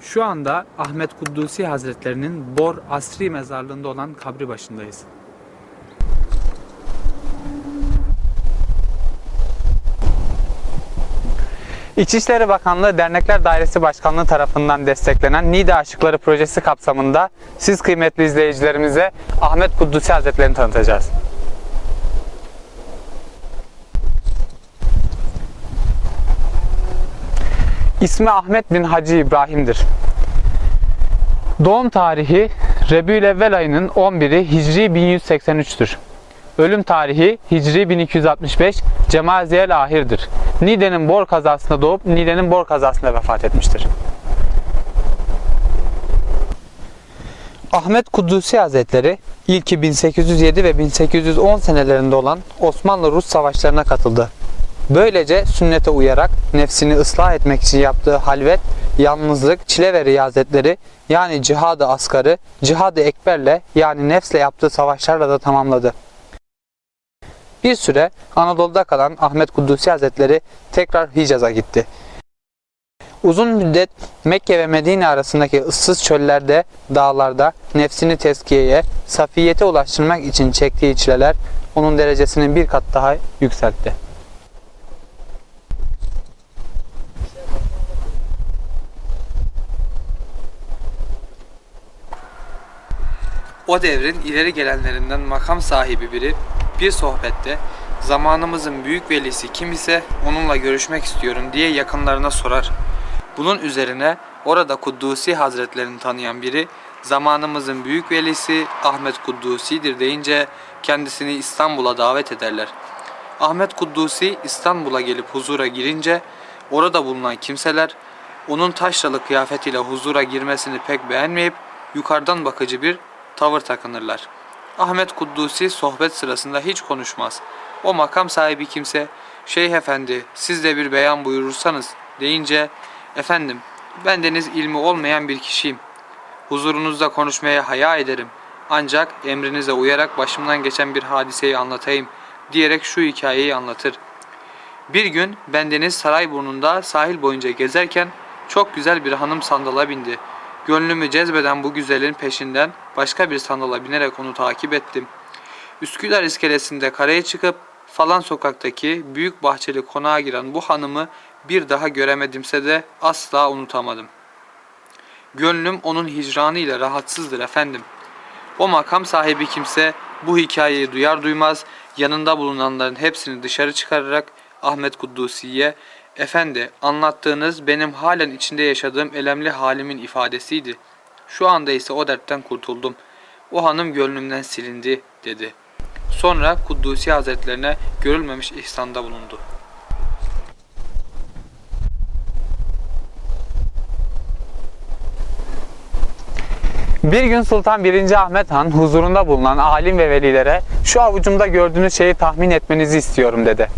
Şu anda Ahmet Kuddusi Hazretlerinin Bor Asri mezarlığında olan kabri başındayız. İçişleri Bakanlığı Dernekler Dairesi Başkanlığı tarafından desteklenen Nida Aşıkları Projesi kapsamında siz kıymetli izleyicilerimize Ahmet Kuddusi Hazretlerini tanıtacağız. İsmi Ahmet bin Hacı İbrahim'dir. Doğum tarihi Rebü'l-Evvel ayının 11'i Hicri 1183'tür. Ölüm tarihi Hicri 1265 Cemaziyel Ahir'dir. Nide'nin bor kazasında doğup Nide'nin bor kazasında vefat etmiştir. Ahmet Kudüs'ü Hazretleri ilki 1807 ve 1810 senelerinde olan Osmanlı-Rus savaşlarına katıldı. Böylece sünnete uyarak nefsini ıslah etmek için yaptığı halvet, yalnızlık, çile ve riyazetleri yani cihadı askarı, cihadı ekberle yani nefsle yaptığı savaşlarla da tamamladı. Bir süre Anadolu'da kalan Ahmet Kudüs'ü Hazretleri tekrar Hicaz'a gitti. Uzun müddet Mekke ve Medine arasındaki ıssız çöllerde, dağlarda nefsini tezkiyeye, safiyete ulaştırmak için çektiği çileler onun derecesini bir kat daha yükseltti. O devrin ileri gelenlerinden makam sahibi biri bir sohbette zamanımızın büyük velisi kim ise onunla görüşmek istiyorum diye yakınlarına sorar. Bunun üzerine orada Kuddusi Hazretlerini tanıyan biri zamanımızın büyük velisi Ahmet Kuddusi'dir deyince kendisini İstanbul'a davet ederler. Ahmet Kuddusi İstanbul'a gelip huzura girince orada bulunan kimseler onun taşralı kıyafetiyle huzura girmesini pek beğenmeyip yukarıdan bakıcı bir tavır takınırlar. Ahmet Kuddusi sohbet sırasında hiç konuşmaz. O makam sahibi kimse, Şeyh Efendi siz de bir beyan buyurursanız deyince, efendim bendeniz ilmi olmayan bir kişiyim. Huzurunuzda konuşmaya haya ederim. Ancak emrinize uyarak başımdan geçen bir hadiseyi anlatayım diyerek şu hikayeyi anlatır. Bir gün bendeniz Sarayburnu'nda sahil boyunca gezerken çok güzel bir hanım sandala bindi. Gönlümü cezbeden bu güzelin peşinden başka bir sandala binerek onu takip ettim. Üsküdar iskelesinde karaya çıkıp falan sokaktaki büyük bahçeli konağa giren bu hanımı bir daha göremedimse de asla unutamadım. Gönlüm onun hicranı ile rahatsızdır efendim. O makam sahibi kimse bu hikayeyi duyar duymaz yanında bulunanların hepsini dışarı çıkararak Ahmet Kuddusi'ye Efendi anlattığınız benim halen içinde yaşadığım elemli halimin ifadesiydi. Şu anda ise o dertten kurtuldum. O hanım gönlümden silindi dedi. Sonra Kuddusi Hazretlerine görülmemiş ihsanda bulundu. Bir gün Sultan 1. Ahmet Han huzurunda bulunan alim ve velilere şu avucumda gördüğünüz şeyi tahmin etmenizi istiyorum dedi.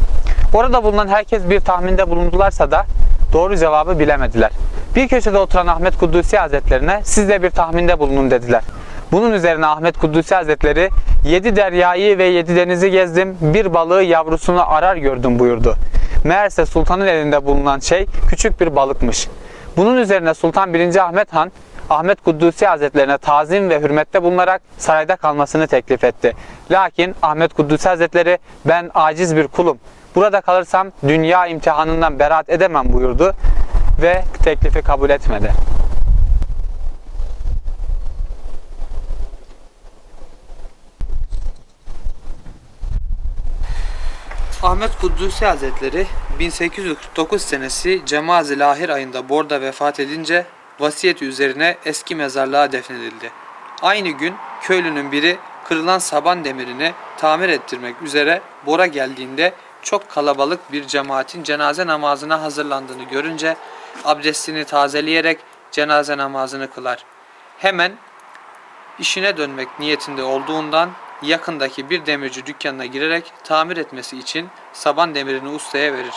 Orada bulunan herkes bir tahminde bulundularsa da doğru cevabı bilemediler. Bir köşede oturan Ahmet Kudüs'i Hazretlerine siz de bir tahminde bulunun dediler. Bunun üzerine Ahmet Kudüs'i Hazretleri yedi deryayı ve yedi denizi gezdim bir balığı yavrusunu arar gördüm buyurdu. Meğerse sultanın elinde bulunan şey küçük bir balıkmış. Bunun üzerine Sultan 1. Ahmet Han Ahmet Kudüs'i Hazretlerine tazim ve hürmette bulunarak sarayda kalmasını teklif etti. Lakin Ahmet Kudüs'i Hazretleri ben aciz bir kulum. Burada kalırsam dünya imtihanından beraat edemem buyurdu ve teklifi kabul etmedi. Ahmet Kudüs'ü Hazretleri 1849 senesi Cemaz-ı Lahir ayında Bor'da vefat edince vasiyeti üzerine eski mezarlığa defnedildi. Aynı gün köylünün biri kırılan saban demirini tamir ettirmek üzere Bor'a geldiğinde çok kalabalık bir cemaatin cenaze namazına hazırlandığını görünce abdestini tazeleyerek cenaze namazını kılar. Hemen işine dönmek niyetinde olduğundan yakındaki bir demirci dükkanına girerek tamir etmesi için saban demirini ustaya verir.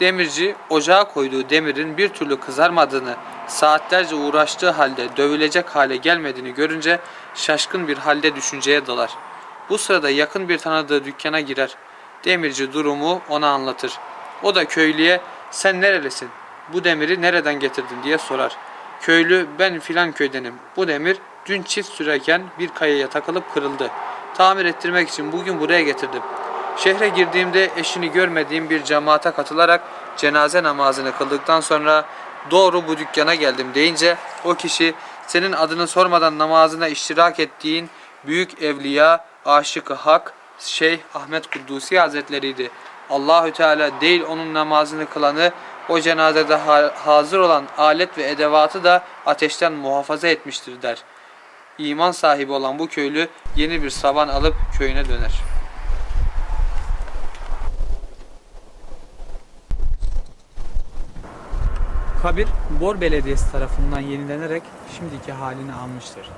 Demirci ocağa koyduğu demirin bir türlü kızarmadığını, saatlerce uğraştığı halde dövülecek hale gelmediğini görünce şaşkın bir halde düşünceye dalar. Bu sırada yakın bir tanıdığı dükkana girer. Demirci durumu ona anlatır. O da köylüye sen nerelisin? Bu demiri nereden getirdin diye sorar. Köylü ben filan köydenim. Bu demir dün çift sürerken bir kayaya takılıp kırıldı. Tamir ettirmek için bugün buraya getirdim. Şehre girdiğimde eşini görmediğim bir cemaate katılarak cenaze namazını kıldıktan sonra doğru bu dükkana geldim deyince o kişi senin adını sormadan namazına iştirak ettiğin büyük evliya, aşık hak, Şeyh Ahmet Kuddusi Hazretleriydi. Allahü Teala değil onun namazını kılanı o cenazede ha- hazır olan alet ve edevatı da ateşten muhafaza etmiştir der. İman sahibi olan bu köylü yeni bir saban alıp köyüne döner. Kabir Bor Belediyesi tarafından yenilenerek şimdiki halini almıştır.